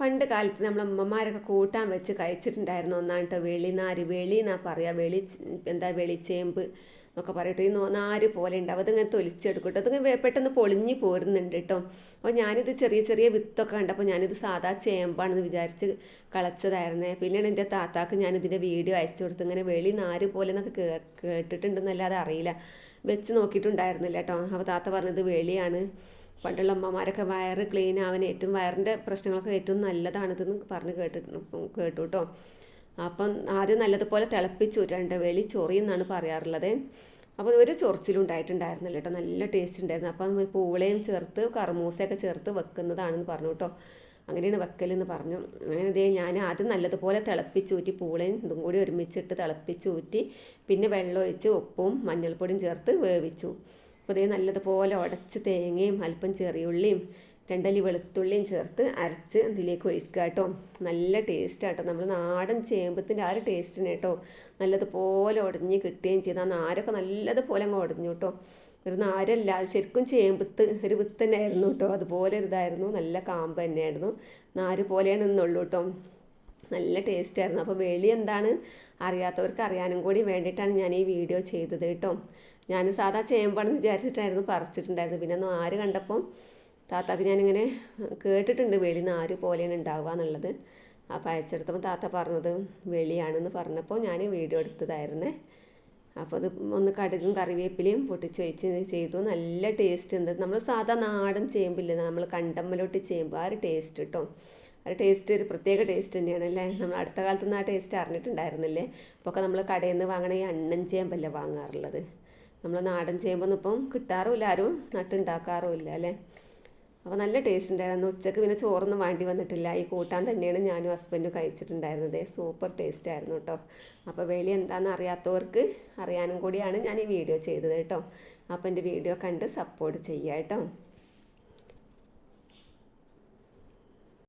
പണ്ട് കാലത്ത് നമ്മളെ അമ്മമാരൊക്കെ കൂട്ടാൻ വെച്ച് കഴിച്ചിട്ടുണ്ടായിരുന്നു. ഒന്നാണ് കേട്ടോ വെളിനാര് വെളി എന്നാ പറയുക വെളി എന്താ വെളിച്ചേമ്പ് എന്നൊക്കെ പറയട്ടെ. ഈ നാര് പോലെ ഉണ്ടാവും. അതിങ്ങനെ തൊലിച്ചെടുക്കും കേട്ടോ അതിങ്ങനെ പെട്ടെന്ന് പൊളിഞ്ഞു പോരുന്നുണ്ട് കേട്ടോ അപ്പോൾ ഞാനിത് ചെറിയ ചെറിയ വിത്തൊക്കെ കണ്ടപ്പോൾ ഞാനിത് സാധാ ചേമ്പാണെന്ന് വിചാരിച്ച് കളച്ചതായിരുന്നേ. പിന്നെയാണ് എന്റെ താത്താക്ക് ഞാനിതിന്റെ വീഡിയോ അയച്ചു കൊടുത്ത് ഇങ്ങനെ വെളി നാര് പോലെ എന്നൊക്കെ കേട്ടിട്ടുണ്ടെന്നല്ലാതെ അറിയില്ല. വെച്ച് നോക്കിയിട്ടുണ്ടായിരുന്നില്ല കേട്ടോ അപ്പോൾ താത്ത പറഞ്ഞത് വെളിയാണ്. പണ്ടുള്ള അമ്മമാരൊക്കെ വയറ് ക്ലീൻ ആവാൻ ഏറ്റവും വയറിന്റെ പ്രശ്നങ്ങളൊക്കെ ഏറ്റവും നല്ലതാണിതെന്ന് പറഞ്ഞ് കേട്ടിട്ട് കേട്ടു കേട്ടോ അപ്പം ആദ്യം നല്ലതുപോലെ തിളപ്പിച്ചു രണ്ട് വെളി ചൊറി എന്നാണ് പറയാറുള്ളത്. അപ്പോൾ ഒരു ചൊറിച്ചിലും ഉണ്ടായിട്ടുണ്ടായിരുന്നില്ല കേട്ടോ നല്ല ടേസ്റ്റ് ഉണ്ടായിരുന്നു. അപ്പം പൂളയും ചേർത്ത് കർമൂസയൊക്കെ ചേർത്ത് വെക്കുന്നതാണെന്ന് പറഞ്ഞു കേട്ടോ അങ്ങനെയാണ് വെക്കലെന്ന് പറഞ്ഞു. അങ്ങനെ ഇതേ ഞാൻ ആദ്യം നല്ലതുപോലെ തിളപ്പിച്ചൂറ്റി പൂളയും ഇതും കൂടി ഒരുമിച്ചിട്ട് തിളപ്പിച്ചൂറ്റി പിന്നെ വെള്ളം ഒഴിച്ച് ഉപ്പും മഞ്ഞൾപ്പൊടിയും ചേർത്ത് വേവിച്ചു. അപ്പോൾ നല്ലതുപോലെ ഉടച്ച് തേങ്ങയും അല്പം ചെറിയുള്ളിയും രണ്ടല്ലി വെളുത്തുള്ളിയും ചേർത്ത് അരച്ച് ഇതിലേക്ക് ഒഴിക്കുക കേട്ടോ. നല്ല ടേസ്റ്റ് ആട്ടോ. നമ്മൾ നാടൻ ചേമ്പത്തിന്റെ ആ ഒരു ടേസ്റ്റിന് കേട്ടോ നല്ലതുപോലെ ഉടഞ്ഞ് കിട്ടുകയും ചെയ്ത്. ആ നാരൊക്കെ നല്ലതുപോലെ അങ്ങ് ഉടഞ്ഞു കേട്ടോ. ഒരു നാരല്ല ശരിക്കും ചേമ്പത്ത് ഒരു വിത്ത് തന്നെയായിരുന്നു കേട്ടോ. അതുപോലെ ഒരു ഇതായിരുന്നു. നല്ല കാമ്പ് തന്നെയായിരുന്നു. നാര് പോലെയാണ് നിന്നുള്ളൂ കേട്ടോ. നല്ല ടേസ്റ്റ് ആയിരുന്നു. അപ്പോൾ വെളി എന്താണ് അറിയാത്തവർക്ക് അറിയാനും കൂടി വേണ്ടിയിട്ടാണ് ഞാൻ ഈ വീഡിയോ ചെയ്തത് കേട്ടോ. ഞാൻ സാധാ ചേമ്പാണെന്ന് വിചാരിച്ചിട്ടായിരുന്നു പറിച്ചിട്ടുണ്ടായിരുന്നത്. പിന്നെ നാര് കണ്ടപ്പം താത്താക്ക് ഞാനിങ്ങനെ കേട്ടിട്ടുണ്ട് വെളി ആര് പോലെയാണ് ഉണ്ടാവുക എന്നുള്ളത്. അപ്പോൾ അയച്ചെടുത്തപ്പോൾ താത്ത പറഞ്ഞത് വെളിയാണെന്ന് പറഞ്ഞപ്പോൾ ഞാൻ വീഡിയോ എടുത്തതായിരുന്നേ. അപ്പോൾ അത് ഒന്ന് കടുകും കറിവേപ്പിലയും പൊട്ടിച്ചൊഴിച്ച് ചെയ്തു. നല്ല ടേസ്റ്റ് ഉണ്ട്. നമ്മൾ സാധാ നാടൻ ചേമ്പില്ല നമ്മൾ കണ്ടമ്മലോട്ട് ചേമ്പ് ആ ഒരു ടേസ്റ്റ് കേട്ടോ ആ ടേസ്റ്റ് ഒരു പ്രത്യേക ടേസ്റ്റ് തന്നെയാണ് അല്ലേ? നമ്മൾ അടുത്ത കാലത്തൊന്നും ആ ടേസ്റ്റ് അറിഞ്ഞിട്ടുണ്ടായിരുന്നില്ലേ? അപ്പോൾ നമ്മൾ കടയിൽ നിന്ന് വാങ്ങണ ഈ അണ്ണൻ ചേമ്പല്ലേ വാങ്ങാറുള്ളത്. നമ്മൾ നാടൻ ചേമ്പൊന്നും ഇപ്പം കിട്ടാറുമില്ല ആരും നട്ടുണ്ടാക്കാറുമില്ല അല്ലേ? അപ്പോൾ നല്ല ടേസ്റ്റ് ഉണ്ടായിരുന്നു. ഉച്ചയ്ക്ക് പിന്നെ ചോറൊന്നും വേണ്ടി വന്നിട്ടില്ല. ഈ കൂട്ടാൻ തന്നെയാണ് ഞാനും ഹസ്ബൻഡും കഴിച്ചിട്ടുണ്ടായിരുന്നത്. സൂപ്പർ ടേസ്റ്റ് ആയിരുന്നു കേട്ടോ അപ്പോൾ വെളി എന്താണെന്ന് അറിയാത്തവർക്ക് അറിയാനും കൂടിയാണ് ഞാൻ ഈ വീഡിയോ ചെയ്തത് കേട്ടോ അപ്പോൾ എന്റെ വീഡിയോ കണ്ട് സപ്പോർട്ട് ചെയ്യുക കേട്ടോ